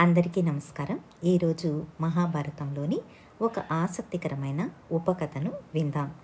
అందరికీ నమస్కారం. ఈరోజు మహాభారతంలోని ఒక ఆసక్తికరమైన ఉపకథను విందాం.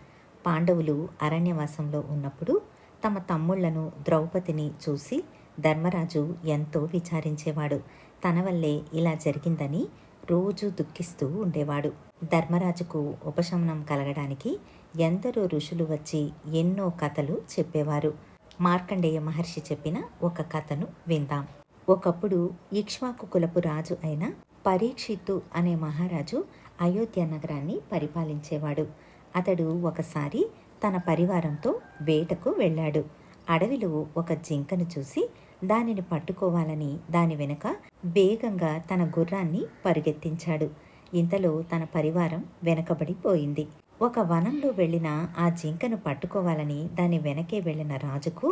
పాండవులు అరణ్యవాసంలో ఉన్నప్పుడు తమ తమ్ముళ్ళను ద్రౌపదిని చూసి ధర్మరాజు ఎంతో విచారించేవాడు. తన వల్లే ఇలా జరిగిందని రోజు దుఃఖిస్తూ ఉండేవాడు. ధర్మరాజుకు ఉపశమనం కలగడానికి ఎందరో ఋషులు వచ్చి ఎన్నో కథలు చెప్పేవారు. మార్కండేయ మహర్షి చెప్పిన ఒక కథను విందాం. ఒకప్పుడు ఇక్ష్వాకు కులపు రాజు అయిన పరీక్షిత్తు అనే మహారాజు అయోధ్య నగరాన్ని పరిపాలించేవాడు. అతడు ఒకసారి తన పరివారంతో వేటకు వెళ్ళాడు. అడవిలో ఒక జింకను చూసి దానిని పట్టుకోవాలని దాని వెనుక వేగంగా తన గుర్రాన్ని పరిగెత్తించాడు. ఇంతలో తన పరివారం వెనకబడిపోయింది. ఒక వనంలో వెళ్ళిన ఆ జింకను పట్టుకోవాలని దాని వెనకే వెళ్ళిన రాజుకు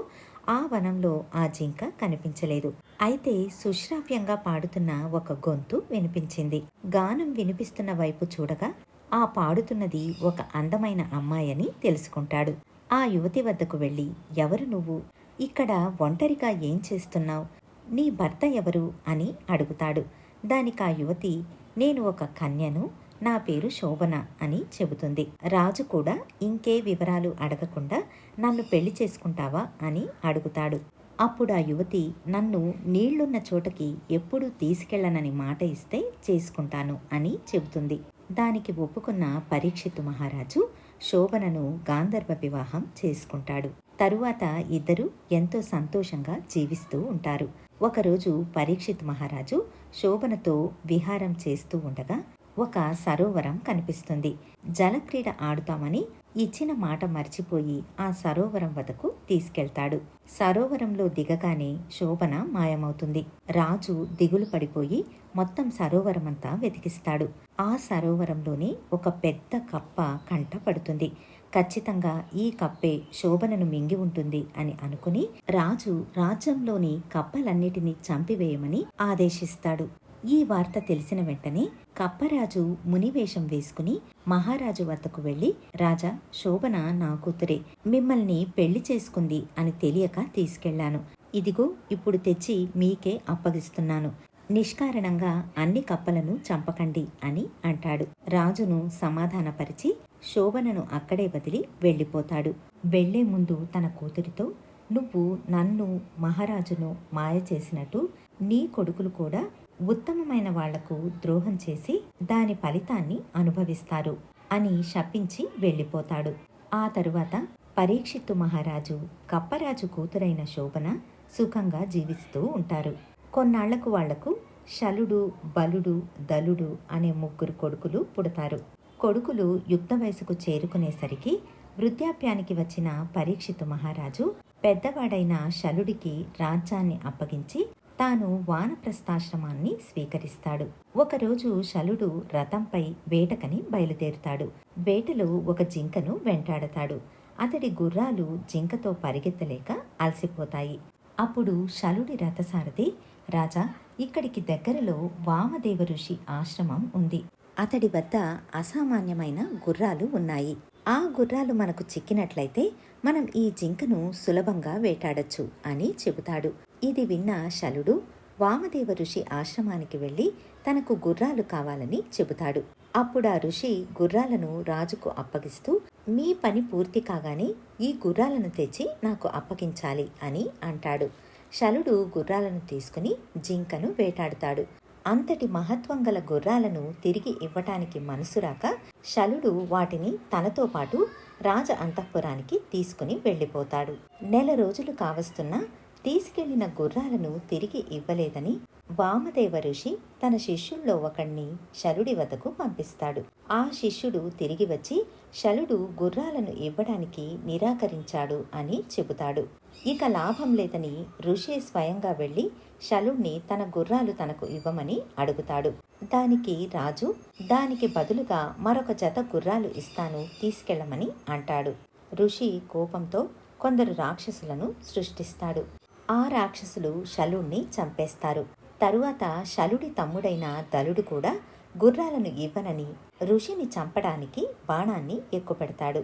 ఆ వనంలో ఆ జింక కనిపించలేదు. అయితే సుశ్రావ్యంగా పాడుతున్న ఒక గొంతు వినిపించింది. గానం వినిపిస్తున్న వైపు చూడగా ఆ పాడుతున్నది ఒక అందమైన అమ్మాయని తెలుసుకుంటాడు. ఆ యువతి వద్దకు వెళ్ళి ఎవరు నువ్వు? ఇక్కడ ఒంటరిగా ఏం చేస్తున్నావు? నీ భర్త ఎవరు? అని అడుగుతాడు. దానికి ఆ యువతి నేను ఒక కన్యను నా పేరు శోభన అని చెబుతుంది. రాజు కూడా ఇంకే వివరాలు అడగకుండా నన్ను పెళ్ళి చేసుకుంటావా అని అడుగుతాడు. అప్పుడు ఆ యువతి నన్ను నీళ్ళున్న చోటకి ఎప్పుడూ తీసుకెళ్ళనని మాట ఇస్తే చేసుకుంటాను అని చెబుతుంది. దానికి ఒప్పుకున్న పరీక్షిత్ మహారాజు శోభనను గాంధర్వ వివాహం చేసుకుంటాడు. తరువాత ఇద్దరు ఎంతో సంతోషంగా జీవిస్తూ ఉంటారు. ఒకరోజు పరీక్షిత్ మహారాజు శోభనతో విహారం చేస్తూ ఉండగా ఒక సరోవరం కనిపిస్తుంది. జలక్రీడ ఆడుతామని ఇచ్చిన మాట మర్చిపోయి ఆ సరోవరం వద్దకు తీసుకెళ్తాడు. సరోవరంలో దిగగానే శోభన మాయమవుతుంది. రాజు దిగులు పడిపోయి మొత్తం సరోవరమంతా వెతికిస్తాడు. ఆ సరోవరంలోనే ఒక పెద్ద కప్ప కంట పడుతుంది. ఖచ్చితంగా ఈ కప్పే శోభనను మింగి ఉంటుంది అని అనుకుని రాజు రాజ్యంలోని కప్పలన్నిటినీ చంపివేయమని ఆదేశిస్తాడు. ఈ వార్త తెలిసిన వెంటనే కప్పరాజు మునివేషం వేసుకుని మహారాజు వద్దకు వెళ్ళి రాజా శోభన నా కూతురే మిమ్మల్ని పెళ్ళి చేసుకుంది అని తెలియక తీసుకెళ్ళాను. ఇదిగో ఇప్పుడు తెచ్చి మీకే అప్పగిస్తున్నాను. నిష్కారణంగా అన్ని కప్పలను చంపకండి అని అంటాడు. రాజును సమాధానపరిచి శోభనను అక్కడే వదిలి వెళ్ళిపోతాడు. వెళ్ళే ముందు తన కూతురితో నువ్వు నన్ను మహారాజును మాయ చేసినట్టు నీ కొడుకులు కూడా ఉత్తమమైన వాళ్ళకు ద్రోహం చేసి దాని ఫలితాన్ని అనుభవిస్తారు అని శపించి వెళ్ళిపోతాడు. ఆ తరువాత పరీక్షిత్తు మహారాజు కప్పరాజు కూతురైన శోభన సుఖంగా జీవిస్తూ ఉంటారు. కొన్నాళ్ళకు వాళ్ళకు శలుడు బలుడు దలుడు అనే ముగ్గురు కొడుకులు పుడతారు. కొడుకులు యుక్త వయసుకు చేరుకునేసరికి వృద్ధాప్యానికి వచ్చిన పరీక్షితు మహారాజు పెద్దవాడైన శలుడికి రాజ్యాన్ని అప్పగించి తాను వానప్రస్థాశ్రమాన్ని స్వీకరిస్తాడు. ఒకరోజు శలుడు రథంపై వేటకని బయలుదేరుతాడు. వేటలో ఒక జింకను వెంటాడతాడు. అతడి గుర్రాలు జింకతో పరిగెత్తలేక అలసిపోతాయి. అప్పుడు శలుడి రథసారథి రాజా ఇక్కడికి దగ్గరలో వామదేవ ఋషి ఆశ్రమం ఉంది. అతడి వద్ద అసామాన్యమైన గుర్రాలు ఉన్నాయి. ఆ గుర్రాలు మనకు చిక్కినట్లయితే మనం ఈ జింకను సులభంగా వేటాడొచ్చు అని చెబుతాడు. ఇది విన్న శలుడు వామదేవ ఋషి ఆశ్రమానికి వెళ్ళి తనకు గుర్రాలు కావాలని చెబుతాడు. అప్పుడు ఆ ఋషి గుర్రాలను రాజుకు అప్పగిస్తూ మీ పని పూర్తి కాగానే ఈ గుర్రాలను తెచ్చి నాకు అప్పగించాలి అని అంటాడు. శలుడు గుర్రాలను తీసుకుని జింకను వేటాడుతాడు. అంతటి మహత్వం గల గుర్రాలను తిరిగి ఇవ్వటానికి మనసు రాక శలుడు వాటిని తనతో పాటు రాజ అంతఃపురానికి తీసుకుని వెళ్ళిపోతాడు. నెల రోజులు కావస్తున్నా తీసుకెళ్ళిన గుర్రాలను తిరిగి ఇవ్వలేదని వామదేవ ఋషి తన శిష్యుల్లో ఒకణ్ణి శలుడి వద్దకు పంపిస్తాడు. ఆ శిష్యుడు తిరిగి వచ్చి శలుడు గుర్రాలను ఇవ్వడానికి నిరాకరించాడు అని చెబుతాడు. ఇక లాభం లేదని ఋషి స్వయంగా వెళ్ళి శలుణ్ణి తన గుర్రాలు తనకు ఇవ్వమని అడుగుతాడు. దానికి రాజు దానికి బదులుగా మరొక జత గుర్రాలు ఇస్తాను తీసుకెళ్ళమని అంటాడు. ఋషి కోపంతో కొందరు రాక్షసులను సృష్టిస్తాడు. ఆ రాక్షసులు శలుణ్ణి చంపేస్తారు. తరువాత శలుడి తమ్ముడైన దలుడు కూడా గుర్రాలను ఇవ్వనని ఋషిని చంపడానికి బాణాన్ని ఎక్కుపెడతాడు.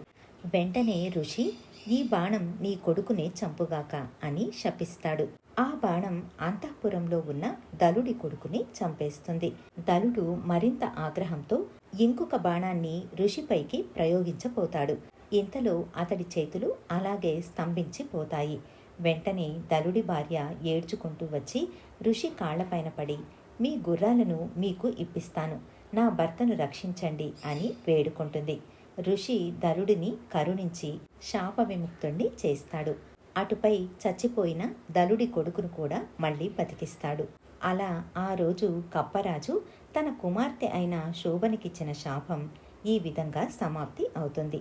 వెంటనే ఋషి ఈ బాణం నీ కొడుకునే చంపుగాక అని శపిస్తాడు. ఆ బాణం అంతఃపురంలో ఉన్న దలుడి కొడుకుని చంపేస్తుంది. దలుడు మరింత ఆగ్రహంతో ఇంకొక బాణాన్ని ఋషిపైకి ప్రయోగించబోతాడు. ఇంతలో అతడి చేతులు అలాగే స్తంభించిపోతాయి. వెంటనే దలుడి భార్య ఏడ్చుకుంటూ వచ్చి ఋషి కాళ్ళపైన పడి మీ గుర్రాలను మీకు ఇప్పిస్తాను. నా భర్తను రక్షించండి అని వేడుకుంటుంది. ఋషి దలుడిని కరుణించి శాప విముక్తుణ్ణి చేస్తాడు. అటుపై చచ్చిపోయిన దలుడి కొడుకును కూడా మళ్ళీ బతికిస్తాడు. అలా ఆ రోజు కప్పరాజు తన కుమార్తె అయిన శోభనికిచ్చిన శాపం ఈ విధంగా సమాప్తి అవుతుంది.